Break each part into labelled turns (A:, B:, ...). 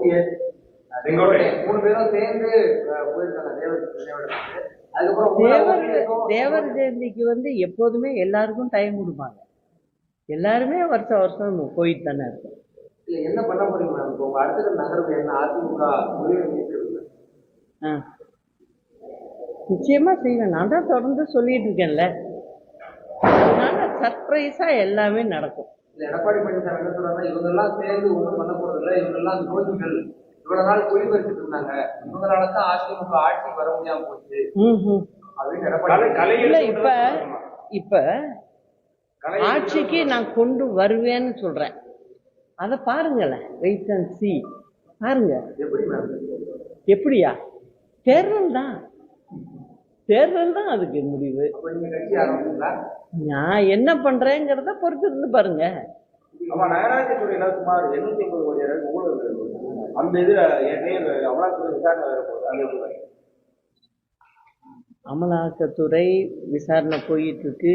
A: OPS
B: Sengottaiyan.
A: மூணு பேரும் சேர்ந்து அஹ், போயிருக்காங்க. தேவர் அதுக்கப்புறம்
C: ஜெயந்திக்கு வந்து எப்போதுமே எல்லாருக்கும் டைம் கொடுப்பாங்க. எல்லாருமே வருஷம் வருஷம் போயிட்டு தானே இருக்கும்
A: இல்ல என்ன பண்ண போறீங்க மேம்? இப்போ உங்க அடுத்த நகர்வு என்ன அதிமுக
C: ஆ. நிச்சயமா செய்வேன். நான் தான் தொடர்ந்து சொல்லிட்டு இருக்கேன்ல. அதனால சர்ப்ரைஸா எல்லாமே நடக்கும்.
A: இல்ல எடப்பாடி பழனிசாமி என்ன சொல்றாங்க இவங்க எல்லாம் சேர்ந்து ஒண்ணும் பண்ண போறது இல்ல இவங்க எல்லாம் துரோகிகள். இவ்வளவு நாள் குழி பறிச்சுட்டு இருந்தாங்க. இவங்களால தான் அதிமுக ஆட்சி வர முடியாம போச்சு.
C: ம் ம்
A: அப்படின்னு எடப்பாடி
B: கலை
C: இல்ல
B: எடுத்து
C: இப்ப இப்ப ஆட்சிக்கு நான் கொண்டு வருவேன்னு சொல்றேன். அதை பாருங்களேன் வெயிட் அண்ட் சி பாருங்க. எப்படியா? தேர்தல் தான். தேர்தல் தான் அதுக்கு முடிவு. நான் என்ன பண்றேங்கிறத பொறுத்து இருந்து பாருங்க.
B: அமலாக்கத்துறை விசாரணை
C: போயிட்டு இருக்கு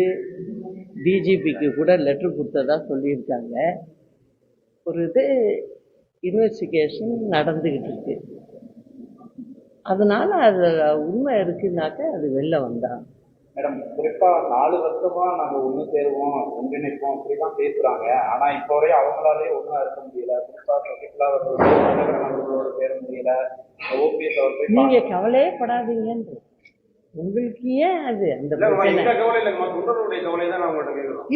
C: டிஜிபிக்கு கூட லெட்டர் கொடுத்ததா சொல்லியிருக்காங்க. ஒரு இது இன்வெஸ்டிகேஷன் நடந்துக்கிட்டு இருக்கு. அதனால அது உண்மை இருக்குனாக்க அது வெளில வந்தா.
D: மேடம் குறிப்பா நாலு வருஷமா நாங்க ஒண்ணு சேருவோம் ஒன்றிணைப்போம் அப்படிதான் பேசுறாங்க. ஆனா இப்ப வரையும் அவங்களாலே ஒண்ணா இருக்க முடியல. குறிப்பா சசிகலா அவர்களோட சேர முடியல. ஓபிஎஸ் அவர் போய்
C: நீங்க கவலையே படாதீங்கன்ற உங்களுக்கு ஏன் அது அந்த
B: தான்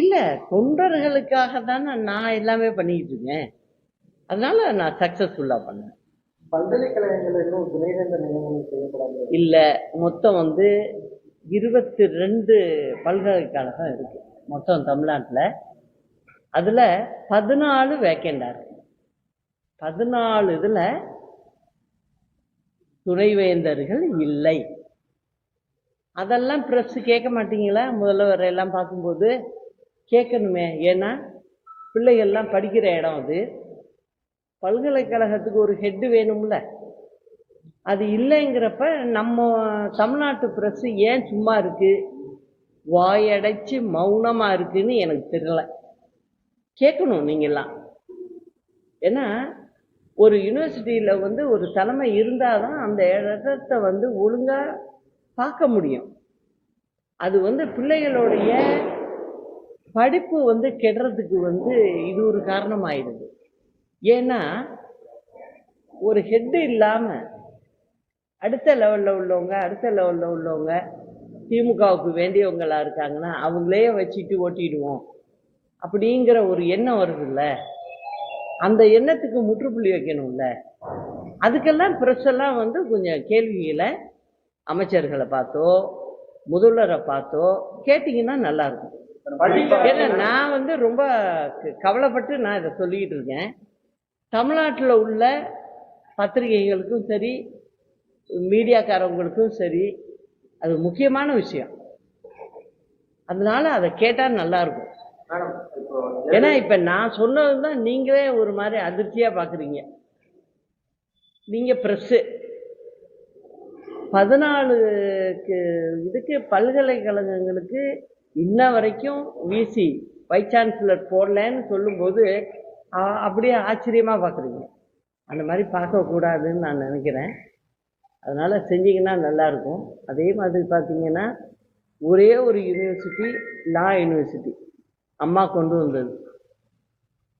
C: இல்ல தொண்டர்களுக்காக தானே நான் எல்லாமே பண்ணிக்கிட்டு இருக்கேன். அதனால நான் சக்சஸ்ஃபுல்லா பண்ணேன்.
A: பல்கலைக்கழகங்கள் இன்னும் துணைவேந்தர் நியமனம் செய்யப்படாது.
C: இல்ல மொத்தம் வந்து இருபத்தி ரெண்டு பல்கலைக்கழகம் இருக்குது மொத்தம் தமிழ்நாட்டில். அதில் பதினாலு வேக்கெண்டாக இருக்குது பதினாலு இதில் துணைவேந்தர்கள் இல்லை. அதெல்லாம் ப்ரெஸ் கேட்க மாட்டீங்களா? முதல்வர் எல்லாம் பார்க்கும்போது கேட்கணுமே. ஏன்னா பிள்ளைகள்லாம் படிக்கிற இடம் அது. பல்கலைக்கழகத்துக்கு ஒரு ஹெட்டு வேணும்ல. அது இல்லைங்கிறப்ப நம்ம தமிழ்நாட்டு ப்ரெஸ்ஸு ஏன் சும்மா இருக்குது வாயடைச்சு மௌனமாக இருக்குதுன்னு எனக்கு தெரியல. கேட்கணும் நீங்கள்லாம் ஏன்னா ஒரு யூனிவர்சிட்டியில் வந்து ஒரு தலைமை இருந்தால் தான் அந்த இடத்த வந்து ஒழுங்காக பார்க்க முடியும். அது வந்து பிள்ளைகளுடைய படிப்பு வந்து கெடுறதுக்கு வந்து இது ஒரு காரணமாயிடுது. ஏன்னா ஒரு ஹெட்டு இல்லாமல் அடுத்த லெவலில் உள்ளவங்க அடுத்த லெவலில் உள்ளவங்க திமுகவுக்கு வேண்டியவங்களா இருக்காங்கன்னா அவங்களே வச்சுட்டு ஓட்டிடுவோம். அப்படிங்கிற ஒரு எண்ணம் வருதுல்ல. அந்த எண்ணத்துக்கு முற்றுப்புள்ளி வைக்கணும்ல. அதுக்கெல்லாம் ப்ரெஸ் வந்து கொஞ்சம் கேள்விகளை அமைச்சர்களை பார்த்தோ முதல்வரை பார்த்தோ கேட்டிங்கன்னா நல்லாயிருக்கும் ஏன்னா நான் வந்து ரொம்ப க- கவலைப்பட்டு நான் இதை சொல்லிக்கிட்டு இருக்கேன். தமிழ்நாட்டில் உள்ள பத்திரிகைகளுக்கும் சரி மீடியாக்காரவங்களுக்கும் சரி அது முக்கியமான விஷயம். அதனால அதை கேட்டால் நல்லா இருக்கும்.
A: மேடம் இப்போ
C: ஏன்னா இப்ப நான் சொன்னது தான் நீங்களே ஒரு மாதிரி அதிர்ச்சியா பாக்குறீங்க. நீங்க ப்ரெஸ்ஸு பதினாலுக்கு இதுக்கு பல்கலைக்கழகங்களுக்கு இன்ன வரைக்கும் விசி வைஸ் சான்சலர் போடலன்னு சொல்லும்போது அப்படியே ஆச்சரியமா பார்க்குறீங்க அந்த மாதிரி பார்க்கக்கூடாதுன்னு நான் நினைக்கிறேன். அதனால் செஞ்சிங்கன்னா நல்லா இருக்கும் அதே மாதிரி பார்த்தீங்கன்னா ஒரே ஒரு யூனிவர்சிட்டி லா யூனிவர்சிட்டி அம்மா கொண்டு வந்தது.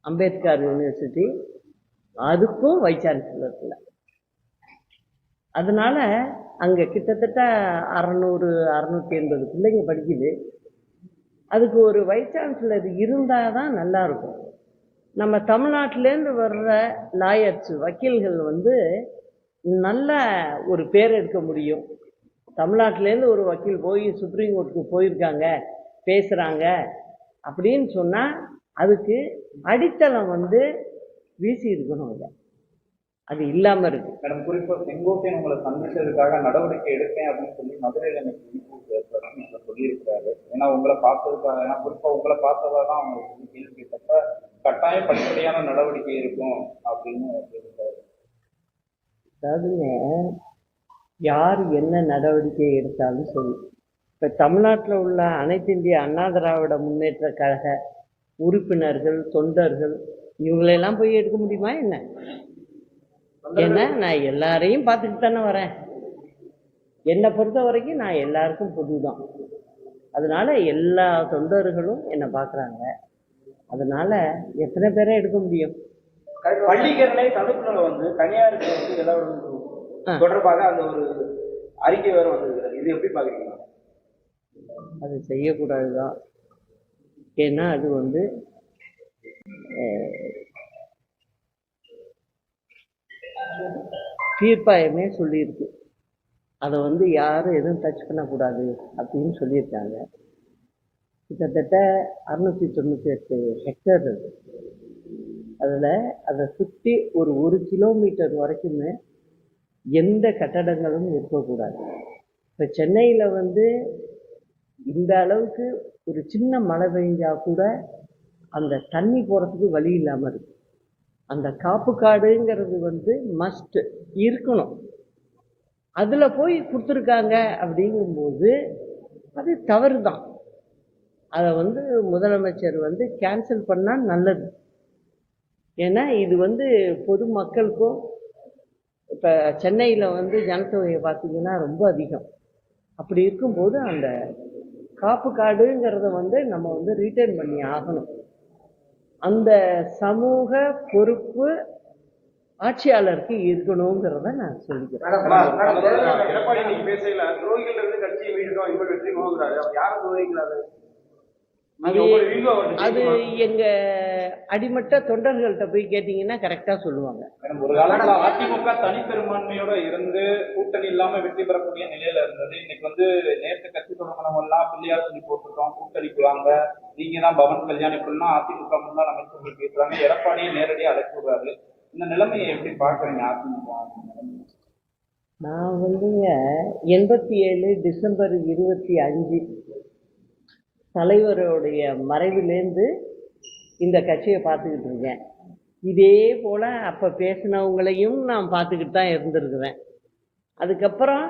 C: அம்பேத்கர் யூனிவர்சிட்டி அதுக்கும் வைஸ் சான்சலர் இல்லை அங்கே கிட்டத்தட்ட அறநூறு அறநூற்றி எண்பது பிள்ளைங்க படிக்குது. அதுக்கு ஒரு வைஸ் சான்சலர் இருந்தால் தான் நல்லா இருக்கும் நம்ம தமிழ்நாட்டிலேருந்து வர்ற லாயர்ஸ் வக்கீல்கள் வந்து நல்ல ஒரு பேர் எடுக்க முடியும். தமிழ்நாட்டிலேருந்து ஒரு வக்கீல் போய் சுப்ரீம் கோர்ட்டுக்கு போயிருக்காங்க பேசுகிறாங்க அப்படின்னு சொன்னால் அதுக்கு அடித்தளம் வந்து வீசி இருக்கணும் இல்லை அது இல்லாமல் இருக்கு.
D: மேடம் குறிப்பாக செங்கோட்டையன் உங்களை சந்திச்சதுக்காக நடவடிக்கை எடுப்பேன் அப்படின்னு சொல்லி மதுரையில் எனக்கு விழிப்புணர்வு சொல்லியிருக்கிறாரு. ஏன்னா உங்களை பார்த்ததுக்காக ஏன்னா குறிப்பாக உங்களை பார்த்ததா தான் அவங்க கேள்வி கேட்டப்ப கட்டாயம் படிப்படியான நடவடிக்கை இருக்கும் அப்படின்னு சொல்லியிருக்காரு.
C: அதாவதுங்க யார் என்ன நடவடிக்கை எடுத்தாலும் சரி. இப்போ தமிழ்நாட்டில் உள்ள அனைத்து இந்திய அண்ணா திராவிட முன்னேற்ற கழக உறுப்பினர்கள் தொண்டர்கள் இவங்களெல்லாம் போய் எடுக்க முடியுமா என்ன? ஏன்னா நான் எல்லாரையும் பார்த்துட்டு தானே வரேன். என்னை பொறுத்த வரைக்கும் நான் எல்லாருக்கும் புதுதான். அதனால எல்லா தொண்டர்களும் என்னை பார்க்குறாங்க. அதனால எத்தனை பேரை எடுக்க முடியும்?
B: பள்ளிக்கரணை சதுப்புநிலை வந்து தனியாருக்கு வந்து
C: ஆ.
B: தொடர்பாக அந்த ஒரு அறிக்கை வேற வந்திருக்கிறது. இது எப்படி பாக்குறீங்க
C: அது செய்யக்கூடாது தான் ஏன்னா அது வந்து தீர்ப்பாயமே சொல்லியிருக்கு. அதை வந்து யாரும் எதுவும் டச் பண்ணக்கூடாது அப்படின்னு சொல்லியிருக்காங்க. கிட்டத்தட்ட அறுநூத்தி தொண்ணூற்றி எட்டு ஹெக்டேர் இருக்கு. அதில் அதை சுற்றி ஒரு ஒரு கிலோமீட்டர் வரைக்குமே எந்த கட்டடங்களும் இருக்கக்கூடாது. இப்போ சென்னையில் வந்து இந்த அளவுக்கு ஒரு சின்ன மழை பெஞ்சால் கூட அந்த தண்ணி போகிறதுக்கு வழி இல்லாமல் இருக்கு. அந்த காப்பு காடுங்கிறது வந்து மஸ்ட் இருக்கணும். அதில் போய் கொடுத்துருக்காங்க அப்படிங்கும்போது அது தவறு தான் அதை வந்து முதலமைச்சர் வந்து கேன்சல் பண்ணால் நல்லது. ஏன்னா இது வந்து பொது மக்களுக்கும் இப்போ சென்னையில் வந்து ஜனத்தொகையை பார்த்தீங்கன்னா ரொம்ப அதிகம் அப்படி இருக்கும்போது அந்த காப்பு காடுங்கிறத வந்து நம்ம வந்து ரீட்டைன் பண்ணி ஆகணும் அந்த சமூக பொறுப்பு ஆட்சியாளருக்கு இருக்கணுங்கிறத நான் சொல்லிக்கிறேன் அது- எங்க அடிமட்ட தொண்டர்கள்ட்ட போய் கேட்டீங்கன்னா கரெக்டா சொல்லுவாங்க.
D: ஒரு காலத்துல அதிமுக தனிப்பெரும்பான்மையோட இருந்து கூட்டணி இல்லாம வெற்றி பெறக்கூடிய நிலையில இருந்தது. இன்னைக்கு வந்து நேற்று கட்சி தொடங்கினவங்க எல்லாம் பிள்ளையார் சொல்லி போட்டிருக்கோம் கூட்டணிக்கு வாங்க நீங்க தான் பவன் கல்யாண் இப்படிலாம் அதிமுக முன்னாள் அமைச்சர்கள் பேசுறாங்க. எடப்பாடியை நேரடியாக அழைச்சு விடுறாரு. இந்த நிலைமையை எப்படி பாக்குறீங்க அதிமுக?
C: நான் வந்துங்க எண்பத்தி ஏழு டிசம்பர் இருபத்தி அஞ்சு தலைவருடைய மறைவிலேருந்து இந்த கட்சியை பார்த்துக்கிட்டு இருக்கேன். இதே போல் அப்போ பேசினவங்களையும் நான் பார்த்துக்கிட்டு தான் இருந்திருக்குவேன் அதுக்கப்புறம்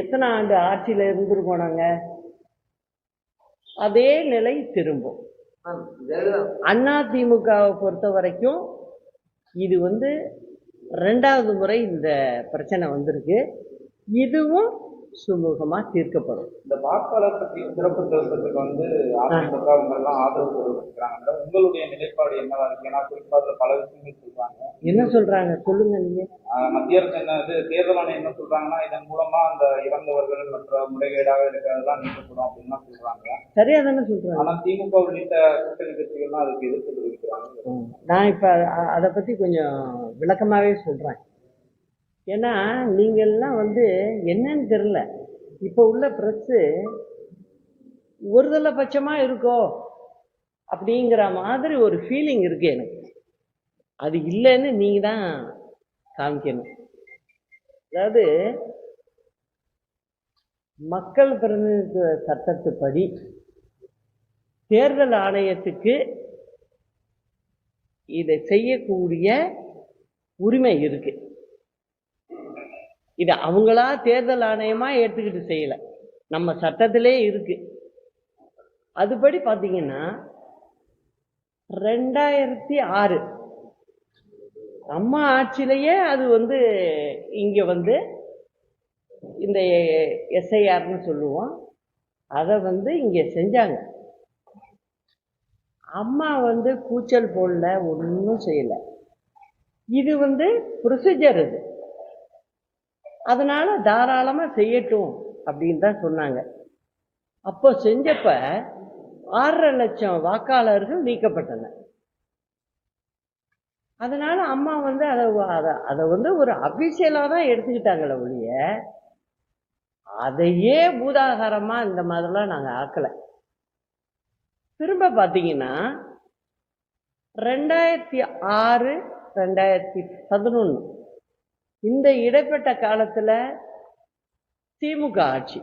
C: எத்தனை ஆண்டு ஆட்சியில் இருந்திருக்கோம் நாங்கள் அதே நிலை திரும்பும்.
A: அண்ணா
C: திமுகவை பொறுத்த வரைக்கும் இது வந்து ரெண்டாவது முறை இந்த பிரச்சனை வந்திருக்கு. இதுவும் சுமூகமாக தீர்க்கப்படும்.
D: இந்த வாக்காளர் பற்றி சிறப்பு திருத்தத்துக்கு வந்து அதிமுக அவங்க எல்லாம் ஆதரவு தெரிவிக்கிறாங்க. உங்களுடைய நிலைப்பாடு என்னவா இருக்கு? ஏன்னா குறிப்பா அதுல பல விஷயங்கள் சொல்றாங்க.
C: என்ன சொல்றாங்க? சொல்லுங்க நீங்க.
D: மத்திய அரசு என்ன இது தேர்தல் ஆணையம் என்ன சொல்றாங்கன்னா இதன் மூலமா அந்த இறந்தவர்கள் மற்ற முறைகேடாக இருக்கிறதெல்லாம் நீக்கப்படும் அப்படின்னு சொல்றாங்க.
C: சரியா தானே சொல்றாங்க.
D: ஆனா திமுக உள்ளிட்ட கூட்டணி கட்சிகள்லாம் அதுக்கு எதிர்ப்பு தெரிவிக்கிறாங்க.
C: நான் இப்ப அதை பத்தி கொஞ்சம் விளக்கமாவே சொல்றேன். ஏன்னா நீங்கள்லாம் வந்து என்னன்னு தெரியல. இப்போ உள்ள ப்ரெஸ்ஸு ஒருதலை பட்சமாக இருக்கோ அப்படிங்கிற மாதிரி ஒரு ஃபீலிங் இருக்குது எனக்கு. அது இல்லைன்னு நீங்கள் தான் காமிக்கணும். அதாவது மக்கள் பிரதிநிதித்துவ சட்டத்துப்படி தேர்தல் ஆணையத்துக்கு இதை செய்யக்கூடிய உரிமை இருக்குது இதை அவங்களா தேர்தல் ஆணையமா எடுத்துக்கிட்டு செய்யல. நம்ம சட்டத்திலே இருக்கு. அதுபடி பார்த்தீங்கன்னா ரெண்டாயிரத்தி ஆறு. அம்மா ஆட்சியிலேயே அது வந்து இங்கே வந்து இந்த எஸ்ஐஆர்னு சொல்லுவோம். அதை வந்து இங்கே செஞ்சாங்க. அம்மா வந்து கூச்சல் போடல ஒன்றும் செய்யலை. இது வந்து ப்ரொசீஜர் இது. அதனால தாராளமாக செய்யட்டும் அப்படின்னு தான் சொன்னாங்க. அப்போ செஞ்சப்ப ஆறரை லட்சம் வாக்காளர்கள் நீக்கப்பட்டனர். அதனால அம்மா வந்து அதை அதை அதை வந்து ஒரு அபிஷியலாக தான் எடுத்துக்கிட்டாங்களே ஒழிய அதையே பூதாகாரமாக இந்த மாதிரிலாம் நாங்கள் ஆக்கலை. திரும்ப பார்த்தீங்கன்னா ரெண்டாயிரத்தி ஆறு ரெண்டாயிரத்தி பதினொன்று இந்த இடைப்பட்ட காலத்தில் திமுக ஆட்சி.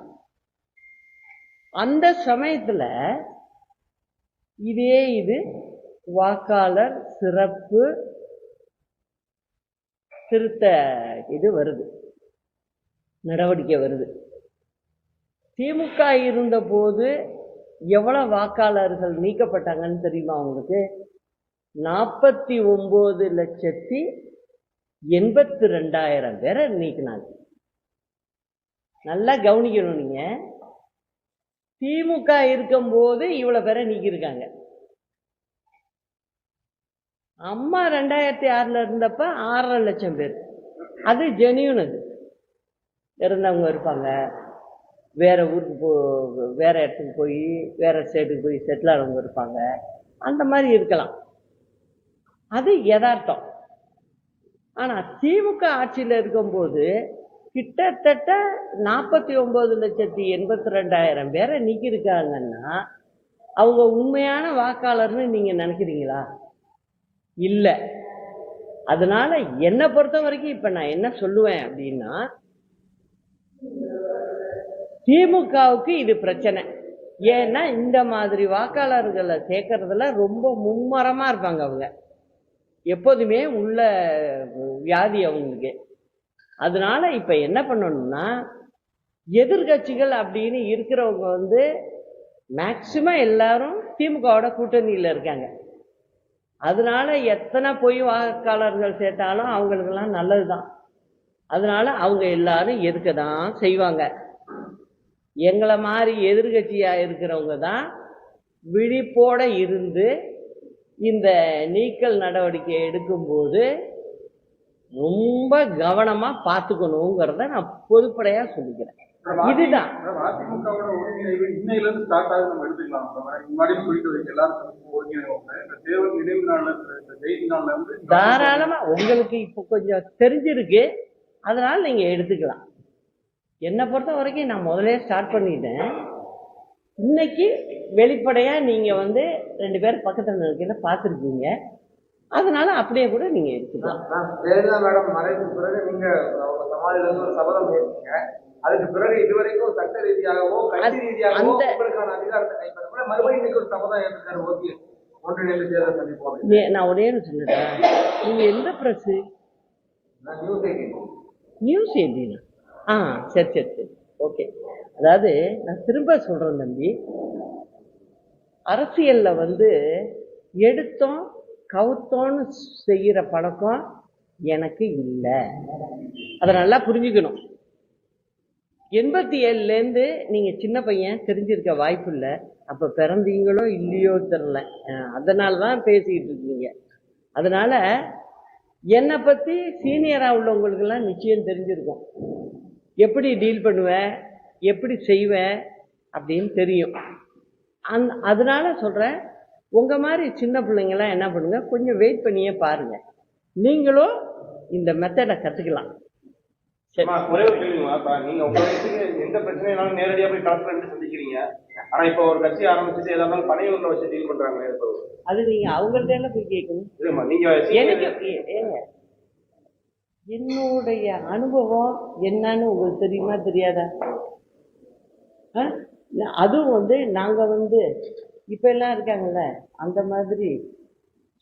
C: அந்த சமயத்தில் இதே இது வாக்காளர் சிறப்பு திருத்த இது வருது. நடவடிக்கை வருது. திமுக இருந்தபோது எவ்வளோ வாக்காளர்கள் நீக்கப்பட்டாங்கன்னு தெரியுமா உங்களுக்கு? நாற்பத்தி ஒம்பது லட்சத்தி எண்பத்தி ரெண்டாயிரம் பேரை நீக்கினாங்க. நல்லா கவனிக்கணும் நீங்க. திமுக இருக்கும்போது இவ்வளவு பேரை நீக்கியிருக்காங்க. அம்மா ரெண்டாயிரத்தி ஆறுல இருந்தப்ப ஆறரை லட்சம் பேர். அது ஜெனியூன் அது இறந்தவங்க இருப்பாங்க. வேற ஊருக்கு போ வேற இடத்துக்கு போய் வேற ஸ்டேட்டுக்கு போய் செட்டில் ஆனவங்க இருப்பாங்க. அந்த மாதிரி இருக்கலாம். அது யதார்த்தம். ஆனால் திமுக ஆட்சியில் இருக்கும்போது கிட்டத்தட்ட நாற்பத்தி ஒம்பது லட்சத்தி எண்பத்தி ரெண்டாயிரம் பேரை நீக்கியிருக்காங்கன்னா அவங்க உண்மையான வாக்காளர்னு நீங்கள் நினைக்கிறீங்களா? இல்லை. அதனால என்னை பொறுத்த வரைக்கும் இப்போ நான் என்ன சொல்லுவேன் அப்படின்னா திமுகவுக்கு இது பிரச்சனை. ஏன்னா இந்த மாதிரி வாக்காளர்களை சேர்க்கறதுல ரொம்ப மும்மரமாக இருப்பாங்க அவங்க. எப்போதுமே உள்ள வியாதி அவங்களுக்கு. அதனால இப்போ என்ன பண்ணணும்னா எதிர்கட்சிகள் அப்படின்னு இருக்கிறவங்க வந்து மேக்சிமம் எல்லாரும் திமுகவோட கூட்டணியில் இருக்காங்க. அதனால எத்தனை பொய் வாக்காளர்கள் சேர்த்தாலும் அவங்களுக்கெல்லாம் நல்லது தான் அதனால அவங்க எல்லாரும் எதுக்க தான் செய்வாங்க? எங்களை மாதிரி எதிர்கட்சியாக இருக்கிறவங்க தான் விழிப்போட இருந்து இந்த நீக்கல் நடவடிக்கை எடுக்கும்போது ரொம்ப கவனமா பார்த்துக்கணுங்கிறத நான் பொதுப்படையா சொல்லிக்கிறேன். இதுதான். தாராளமா உங்களுக்கு இப்போ கொஞ்சம் தெரிஞ்சிருக்கு. அதனால நீங்க எடுத்துக்கலாம். என்னை பொறுத்த வரைக்கும் நான் முதல்ல ஸ்டார்ட் பண்ணிட்டேன். இன்னைக்கு வெளிப்படையா நீங்க வந்து ரெண்டு பேரும் பக்கத்துல இருக்கிறத பார்த்துருக்கீங்க. அதனால அப்படியே கூட நீங்க
A: நான் ஜெயலலிதா மேடம்? மறைவுக்கு பிறகு நீங்க அவங்க சமாதியில இருந்து ஒரு சபதம் ஏற்பீங்க அதுக்கு பிறகு இதுவரைக்கும் சட்ட ரீதியாகவோ கட்சி ரீதியாகவோ உங்களுக்கான அதிகாரத்தை கைப்பற்ற மறுபடியும் இன்னைக்கு ஒரு சபதம் ஏற்றிருக்காரு ஓகே ஒன்றிணைந்து தேர்தல் சந்திப்போம்
C: நான் ஒரே சொல்லிட்டேன் நீங்க எந்த ப்ரெஸ்
A: நான் நியூஸ் எயிட்டீன்
C: நியூஸ் எயிட்டீனா ஆ சரி சரி சரி. ஓகே அதாவது நான் திரும்ப சொல்கிறேன் தம்பி. அரசியலில் வந்து எடுத்தோம் கவுத்தோன்னு செய்கிற பழக்கம் எனக்கு இல்லை. அதை நல்லா புரிஞ்சுக்கணும். எண்பத்தி ஏழுலேருந்து நீங்கள் சின்ன பையன் தெரிஞ்சிருக்க வாய்ப்பு இல்லை. அப்போ பிறந்தீங்களோ இல்லையோ தெரில அதனால தான் பேசிக்கிட்டு இருக்கீங்க. அதனால் என்னை பற்றி சீனியராக உள்ளவங்களுக்கெல்லாம் நிச்சயம் தெரிஞ்சிருக்கும். எப்படி டீல் பண்ணுவேன் எப்படி செய்வேன் அப்படின்னு தெரியும். அந் அதனால சொல்றேன் உங்க மாதிரி சின்ன பிள்ளைங்களாம் என்ன பண்ணுங்க கொஞ்சம் வெயிட் பண்ணியே பாருங்க. நீங்களும் இந்த மெத்தடை
B: அம்மா, ஒரே ஒரு கேள்விமா இப்ப நீங்க உங்க வயசுக்கு எந்த பிரச்சனைனாலும் நேரடியா போய் இருந்து சந்திக்கிறீங்க ஆனா இப்ப ஒரு கட்சி ஆரம்பிச்சுட்டு இருந்தாலும் பனையூர்ல வச்சு டீல் பண்றாங்க
C: அது நீங்க அவங்கள்ட்ட எல்லாம் போய் கேட்கணும்?
B: இல்லம்மா நீங்க
C: எனக்கு என்னுடைய அனுபவம் என்னன்னு உங்களுக்கு தெரியுமா தெரியாதா? அதுவும் வந்து நாங்கள் வந்து இப்போ எல்லாம் இருக்காங்கல்ல அந்த மாதிரி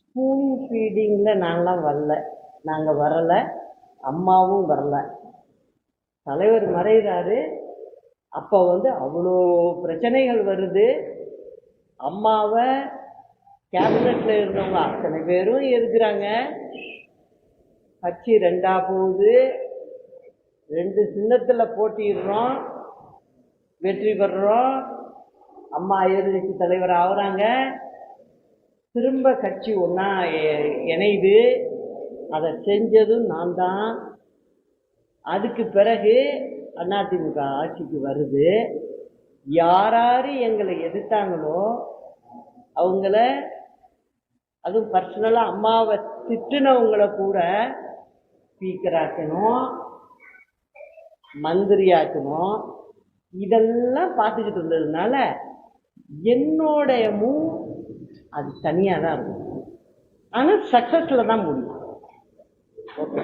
C: ஸ்பூன் ஃபீடிங்கில் நாங்களாம் வரல. நாங்கள் வரலை. அம்மாவும் வரல. தலைவர் மறைகிறாரு அப்போ வந்து அவ்வளோ பிரச்சனைகள் வருது. அம்மாவை கேபினட்டில் இருந்தவங்க அத்தனை பேரும் இருக்கிறாங்க. கட்சி ரெண்டா போகுது. ரெண்டு சின்னத்தில் போட்டிடுறோம். வெற்றி பெறுறோம். அம்மா எதிர்கட்சி தலைவர் ஆகுறாங்க. திரும்ப கட்சி ஒன்றா இணையுது அதை செஞ்சதும் நான் தான். அதுக்கு பிறகு அதிமுக ஆட்சிக்கு வருது. யாராரு எங்களை எதிர்த்தாங்களோ அவங்கள அதுவும் பர்சனலாக அம்மாவை திட்டுனவங்கள கூட ஸ்பீக்கராக்கணும் மந்திரியாக்கணும் மந்திரி ஆக்கணும். இதெல்லாம் பார்த்துக்கிட்டு இருந்ததுனால என்னோடைய மூவ் அது தனியாக தான் இருக்கும். ஆனால் சக்ஸஸில் தான் முடியும். ஓகே